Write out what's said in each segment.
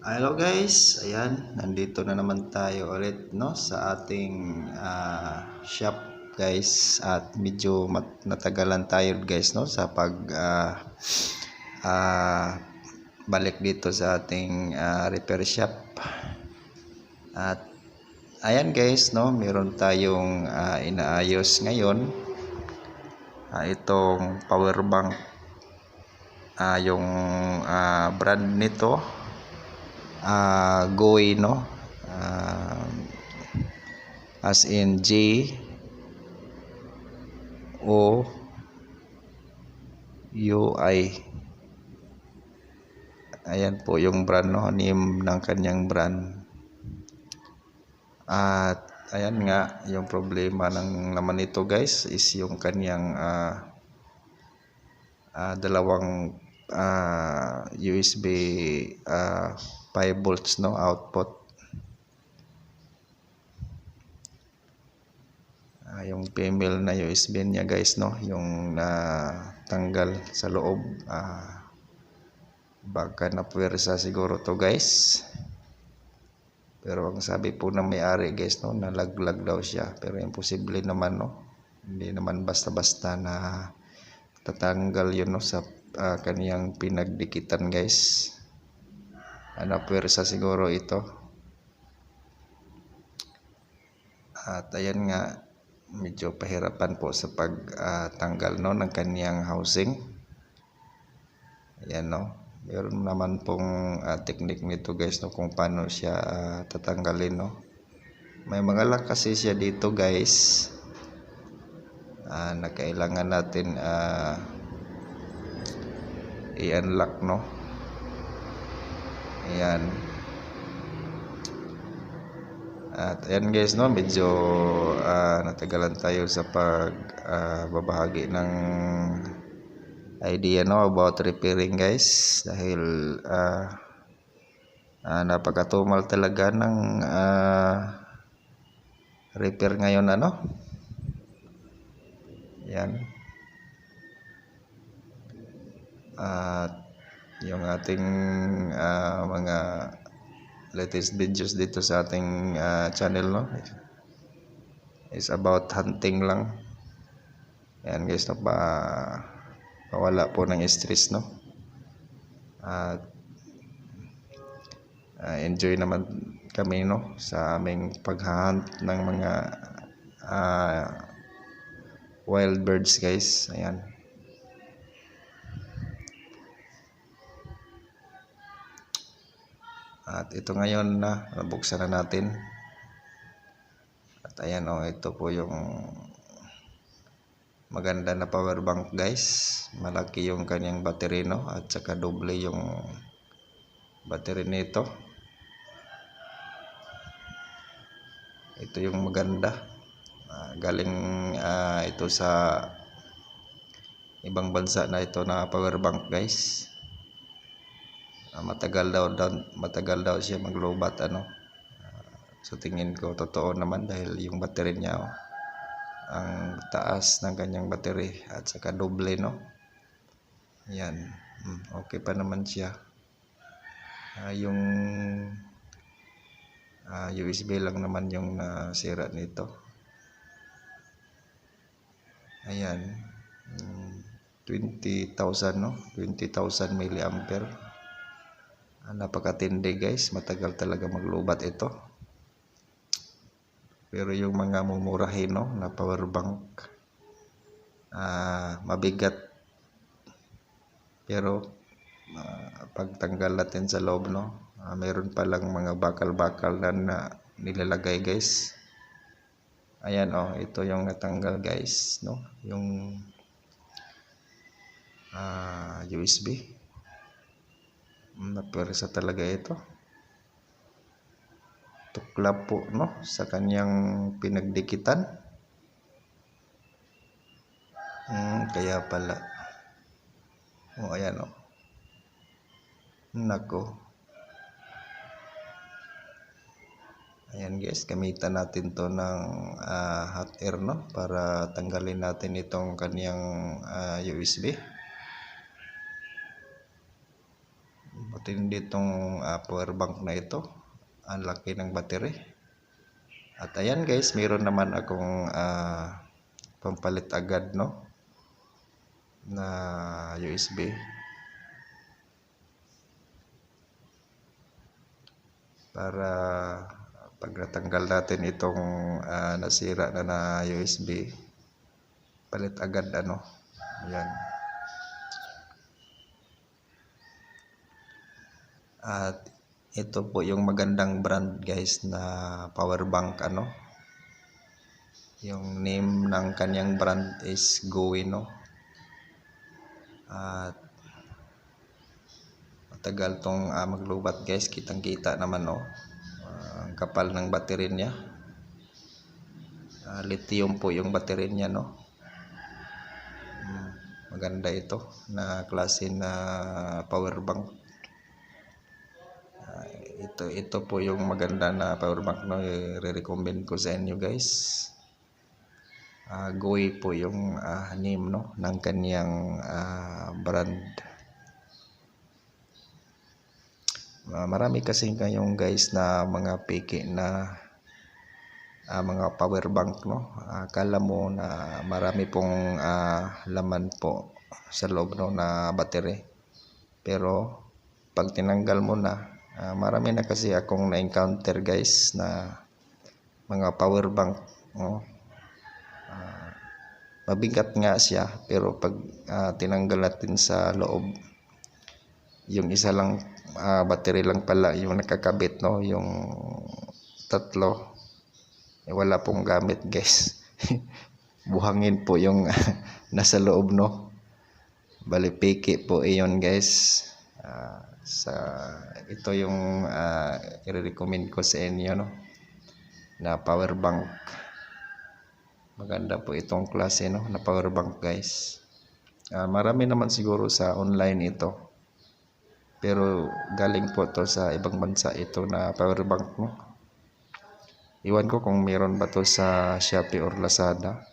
Hello guys, ayan, nandito na naman tayo ulit no sa ating ah, shop guys at medyo mat- natagalan tayo guys no sa pag ah, ah, balik dito sa ating ah, repair shop. At ayan guys no, meron tayong ah, inaayos ngayon. Ah, itong power bank ah, yung ah, brand nito ah GOI no? Ah, as in G O U I. Ayan po yung brand no? Name ng kanyang brand. At ayan nga yung problema ng naman ito guys is yung kanyang ah, ah, dalawang ah, USB ah, 5 volts no output. Ah, yung female na USB niya guys no yung natanggal sa loob. Ah, baka na puwersa siguro to guys. Pero ang sabi po ng may-ari guys no nalaglag daw siya. Pero imposible naman no. Hindi naman basta-basta na tatanggal yun no sa ah, kaniyang pinagdikitan guys ano puwersa siguro ito. At ayan nga medyo pahirapan po sa pagtanggal no ng kaniyang housing. Ayan no. Meron naman pong ah, technique nito guys no kung paano siya ah, tatanggalin no. May mga lock kasi siya dito guys. Ah, na kailangan natin ah, i-unlock no ayan. At ayan guys no? Medyo ah, natagalan tayo sa pag ah, babahagi ng idea no? About repairing guys. Dahil ah, ah, napakatumal talaga ng ah, repair ngayon ano? Yan at yung ating ah, mga latest videos dito sa ating ah, channel no? Is about hunting lang. Yan guys no? Pa pawala po ng stress no? At ah, enjoy naman kami no? Sa aming paghahunt ng mga ah, wild birds guys. Ayan Ito ngayon na nabuksan na natin. At ayan oh, ito po yung maganda na power bank guys. Malaki yung kanyang battery no at saka doble yung battery nito. Ito yung maganda. Ah, galing ah, ito sa ibang bansa na ito na power bank guys. Ah, matagal daw, daw matagal daw siya maglobat ano. Ah, so tingin ko totoo naman dahil yung battery niya oh, ang taas ng kanyang battery at saka doble no? Yan. Mm, okay pa naman siya. Ah, yung ah, USB lang naman yung nasira nito. Ayan. Mm, 20,000 no? 20,000 milliampere napakatindi guys. Matagal talaga maglubat ito. Pero yung mga mumurahin no na power bank ah, mabigat. Pero ah, pagtanggal natin sa loob no ah, meron palang mga bakal-bakal na, na nilalagay guys. Ayan oh ito yung natanggal guys no yung ah, USB Napwersa talaga ito. Tukla po no sa kanyang pinagdikitan. Hmm, kaya pala. O ayan o. Nako. Ayan guys, gamitan natin to ng ah, hot air no para tanggalin natin itong kanyang ah, USB. Matindi itong ah, power bank na ito. Ang laki ng battery. At ayan guys, meron naman akong ah, pampalit agad no na USB. Para pag natanggal natin itong ah, nasira na na USB, palit agad ano. Ayan. At ito po yung magandang brand guys na power bank ano. Yung name ng kanyang brand is Goe no. At matagal tong ah, maglubat guys, kitang-kita naman no. Ah, ang kapal ng battery niya. Ah, lithium po yung battery niya no. Mm, maganda ito na klase na power bank ito ito po yung maganda na power bank no? I-recommend ko sa inyo guys. Uh, Goy po yung ah, name no? Ng kaniyang ah, brand. Ah, marami kasi kayong guys na mga piki na ah, mga power bank no? Akala mo na marami pong ah, laman po sa loob no na battery. Pero pag tinanggal mo na ah, marami na kasi akong na-encounter guys na mga power bank no? Ah, mabigat nga siya pero pag ah, tinanggal natin sa loob yung isa lang ah, battery lang pala yung nakakabit no? Yung tatlo eh, wala pong gamit guys. Buhangin po yung nasa loob no? Bali piki po iyon guys Sa ito yung ah, i-recommend ko sa inyo no? Na power bank. Maganda po itong klase no? Na power bank guys. Ah, marami naman siguro sa online ito. Pero galing po to sa ibang bansa ito na power bank no? Iwan ko kung meron ba to sa Shopee or Lazada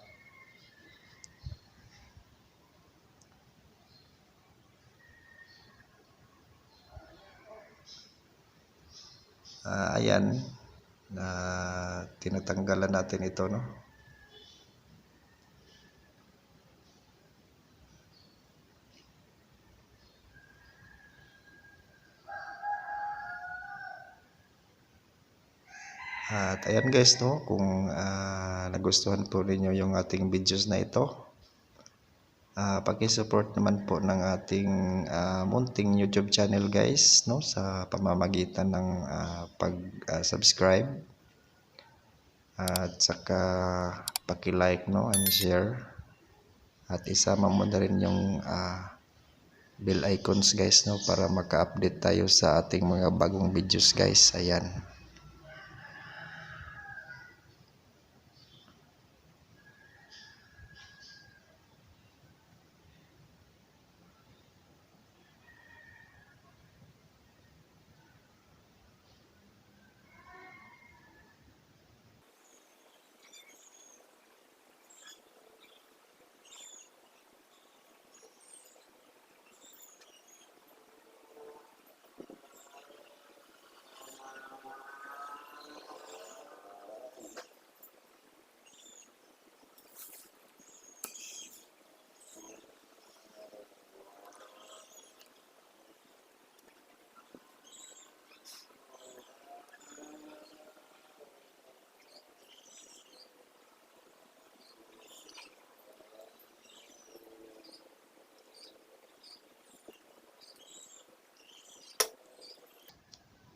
Ah, ayan. Na tinatanggalan natin ito no? At ayan guys no, kung ah, nagustuhan po ninyo yung ating videos na ito, ah paki-support naman po ng ating ah, munting YouTube channel guys no sa pamamagitan ng ah, pag-subscribe at saka paki-like no and share at isama mo na rin yung ah, bell icons guys no para maka-update tayo sa ating mga bagong videos guys. Ayan.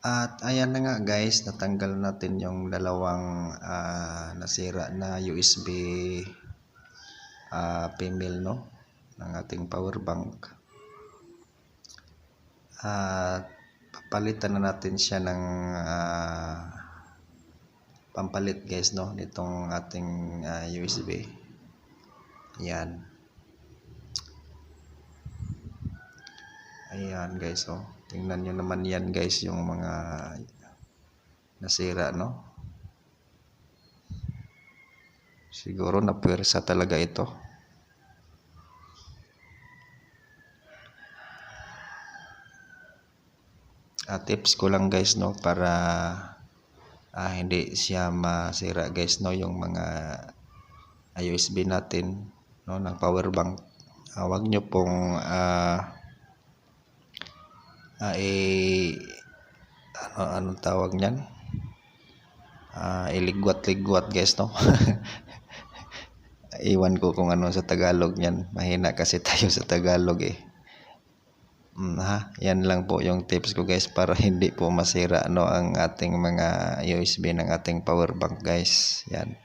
At ayan na nga guys, natanggal natin yung dalawang ah, nasira na USB ah, female no ng ating power bank. At papalitan na natin siya ng ah, pampalit guys no nitong ating ah, USB. Ayan. Ayan guys oh. Tingnan nyo naman yan guys yung mga nasira no. Siguro napwersa talaga ito. ah, tips ko lang guys no para ah, hindi siya masira guys no yung mga USB natin no ng power bank ah, wag nyo pong ah, ah, i ano anong tawag niyan? Ah, iligwat-ligwat guys no? Iwan ko kung ano sa Tagalog niyan. Mahina kasi tayo sa Tagalog eh. Mm, ha, yan lang po yung tips ko guys para hindi po masira no ang ating mga USB ng ating power bank guys. Yan.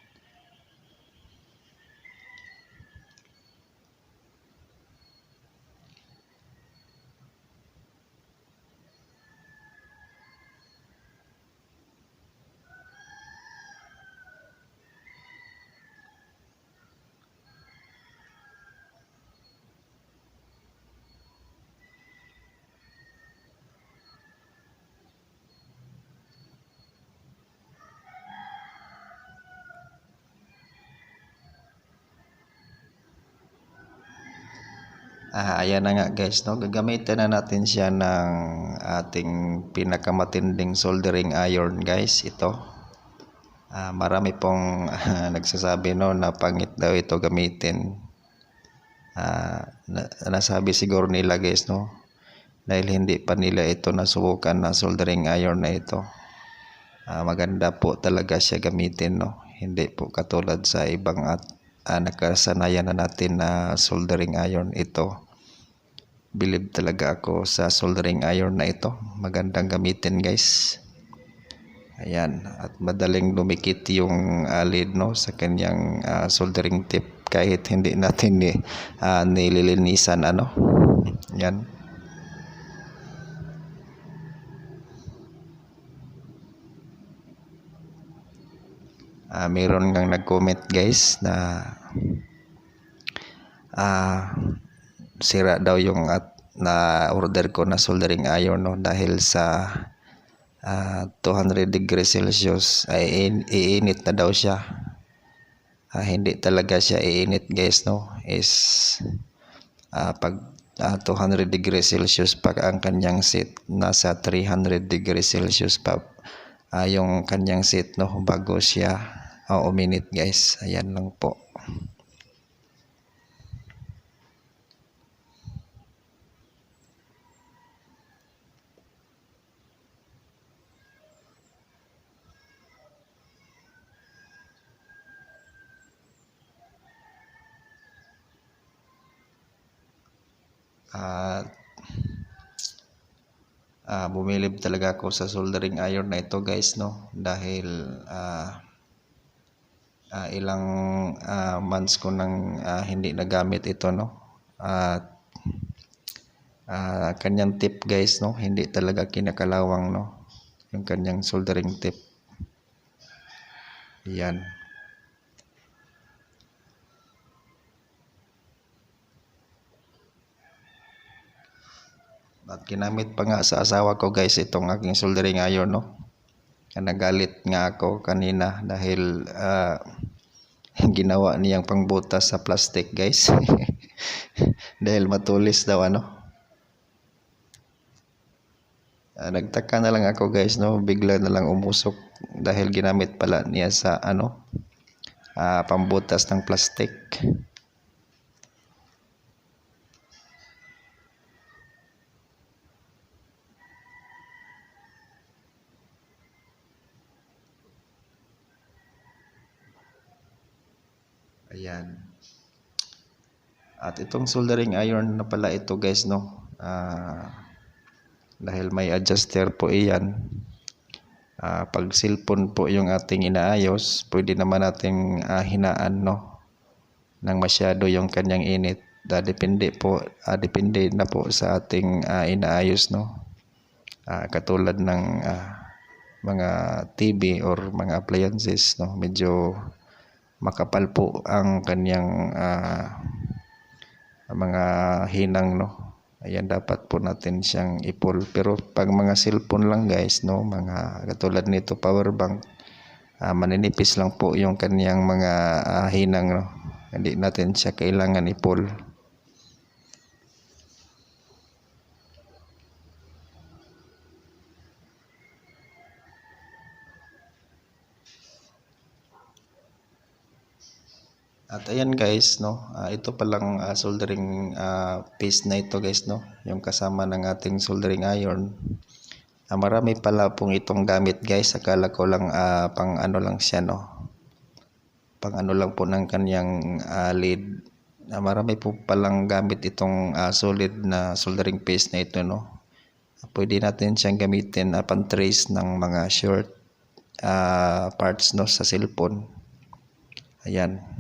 Ah, ayan na nga guys, no? Gagamitin na natin siya ng ating pinakamatinding soldering iron guys, ito. Ah, marami pong ah, nagsasabi no na pangit daw ito gamitin. Ah, na, nasabi siguro nila guys no dahil hindi pa nila ito nasubukan na soldering iron na ito. Ah, maganda po talaga siya gamitin no. Hindi po katulad sa ibang at ah, nakasanayan na natin na soldering iron ito. Believe talaga ako sa soldering iron na ito. Magandang gamitin guys. Ayan, at madaling lumikit yung uh, lead no sa kanyang ah, soldering tip kahit hindi natin ni ah, nililinisan ano. Yan. Ah, mayroon ngang nag-comment guys na ah sira daw yung at na order ko na soldering iron no dahil sa ah, 200 degrees Celsius ay in- iinit na daw siya. Ah, hindi talaga siya iinit guys no is ah, pag ah, 200 degrees Celsius pag ang kanyang seat nasa 300 degrees Celsius pa ah, yung kanyang seat no bago siya ah, uminit guys ayan lang po at ah, bumilib talaga ako sa soldering iron na ito guys no? Dahil ah, ah, ilang ah, months ko nang ah, hindi nagamit ito no? At ah, kanyang tip guys no? Hindi talaga kinakalawang no? Yung kanyang soldering tip. Yan At ginamit pa nga sa asawa ko guys itong aking soldering iron no. Nagalit nga ako kanina dahil ah, ginawa niyang pangbutas sa plastic guys. dahil matulis daw ano. Ah, nagtaka na lang ako guys no, bigla na lang umusok dahil ginamit pala niya sa ano ah, pambutas ng plastic. At itong soldering iron na pala ito guys no. Ah, dahil may adjuster po iyan. Ah, pag cellphone po yung ating inaayos, pwede naman nating ah, hinaan no ng masyado yung kanyang init. Da, depende po, ah, depende na po sa ating ah, inaayos no. Ah, katulad ng ah, mga TV or mga appliances no, medyo makapal po ang kanyang ah, mga hinang no. Ayan dapat po natin siyang ipul. Pero pag mga cellphone lang guys no, mga katulad nito power bank, ah, maninipis lang po yung kanyang mga ah, hinang no. Hindi natin siya kailangan ipul. At ayan guys, no, ah, ito palang ah, soldering ah, piece na ito guys, no, yung kasama ng ating soldering iron. Ah, marami pala pong itong gamit guys, akala ko lang ah, pang ano lang siya, no, pang ano lang po ng kanyang ah, lead. Ah, marami po palang gamit itong ah, solid na soldering piece na ito, no. Pwede natin siyang gamitin uh, pan-trace ng mga short ah, parts no sa cellphone. Ayan.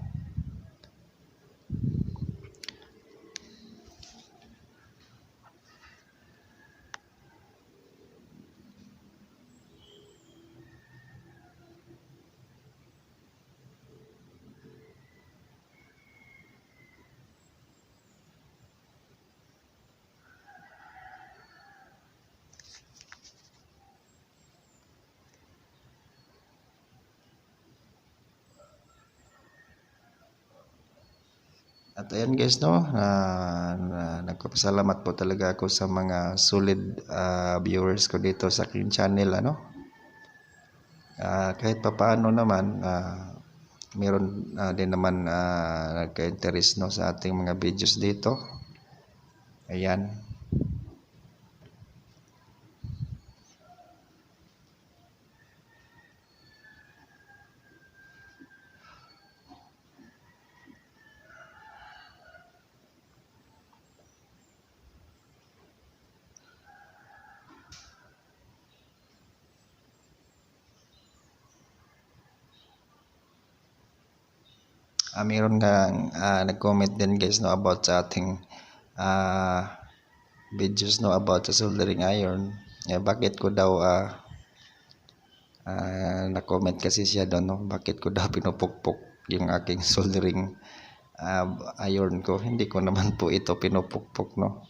At ayan guys no, ah, na, nagpapasalamat po talaga ako sa mga solid ah, viewers ko dito sa aking channel ano. Ah, kahit papaano naman ah, meron ah, din naman ah, nagka-interest no sa ating mga videos dito. Ayan. Ah, meron nga ah, nag-comment din guys no about sa ating ah, videos no about sa soldering iron. Eh, bakit ko daw ah, ah, na-comment kasi siya doon no bakit ko daw pinupukpok yung aking soldering ah, iron ko. Hindi ko naman po ito pinupukpok no.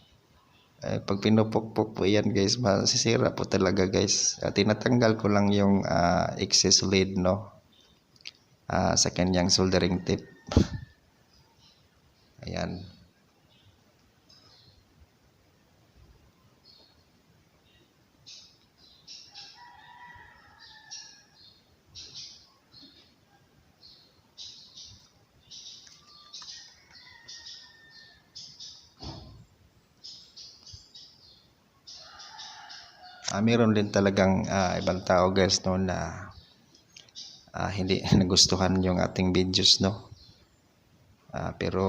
Eh, pag pinupukpok po yan guys, masisira po talaga guys. Ah, tinatanggal ko lang yung ah, excess lead no ah, sa kanyang soldering tip. Ayan. Ah, meron din talagang ah, ibang tao guys no na ah, hindi nagustuhan yung ating videos no. Ah, pero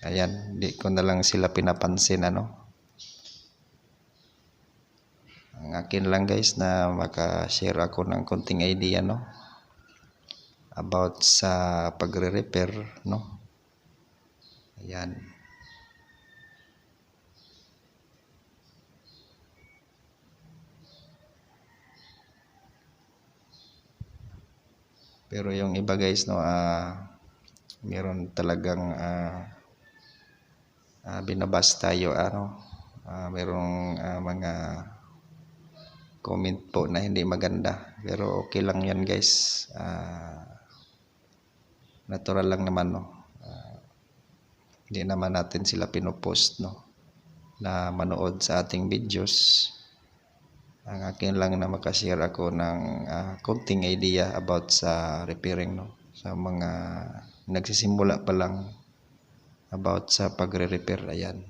ayan, hindi ko na lang sila pinapansin ano. Ang akin lang guys na maka-share ako ng konting idea no about sa pagre-repair no. Ayan. Pero yung iba guys no ah meron talagang ah ah, binabas tayo ano ah, merong ah, mga comment po na hindi maganda. Pero okay lang yan guys. Ah, natural lang naman no? Ah, hindi naman natin sila pinopost no? Na manood sa ating videos. Ang akin lang na makashare ako ng ah, konting idea about sa repairing no? Sa mga nagsisimula pa lang about sa pagre-repair ayan.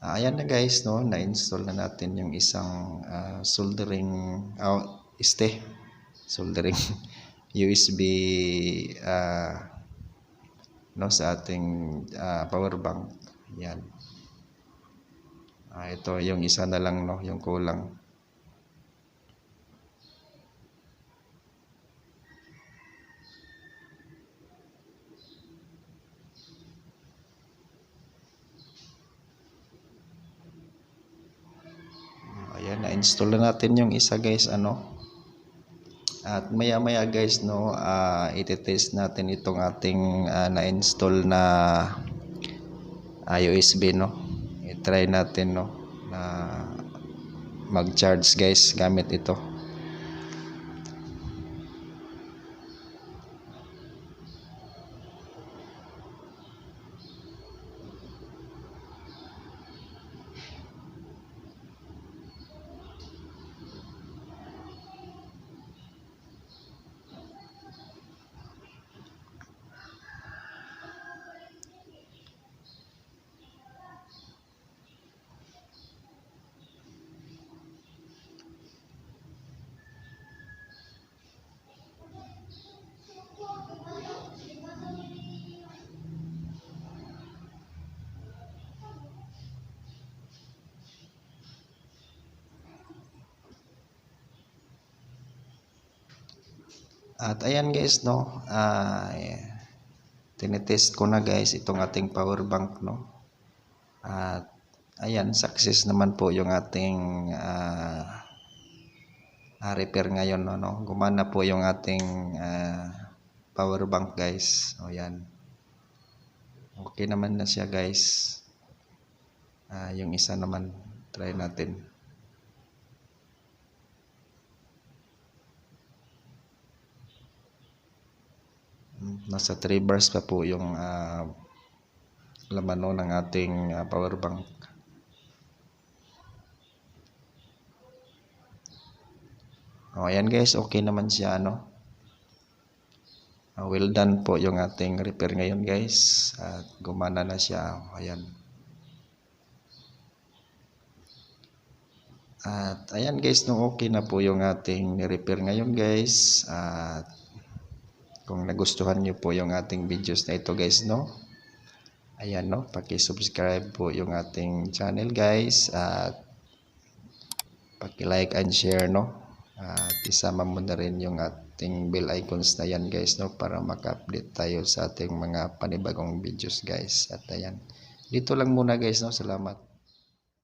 Ah, ayan na guys no na-install na natin yung isang ah, soldering out este soldering USB ah, no sa ating ah, power bank. Yan Ah, ito yung isa na lang no yung kulang Na natin yung isa guys, ano. At maya maya guys, no, ah iti-test natin itong ating ah, na-install na ah, USB, no. I-try natin, no, na mag-charge guys gamit ito. At ayan guys no, ah tinetest ko na guys itong ating power bank no. At ayan, success naman po yung ating ah ah, repair ngayon no, no. Gumana po yung ating ah, power bank guys. O yan. Okay naman na siya guys. Ah, yung isa naman try natin. Nasa 3 bars pa po yung ah, laman no, ng ating ah, power bank. O, ayan guys, okay naman siya, ano. Ah, well done po yung ating repair ngayon guys. At gumana na siya. Ayan. At ayan guys, no okay na po yung ating repair ngayon guys. At kung nagustuhan nyo po yung ating videos na ito guys, no. Ayan no, paki-subscribe po yung ating channel guys. At paki-like and share no. At isama mo na rin yung ating bell icons na yan guys no para maka-update tayo sa ating mga panibagong videos guys. At ayan. Dito lang muna guys no. Salamat.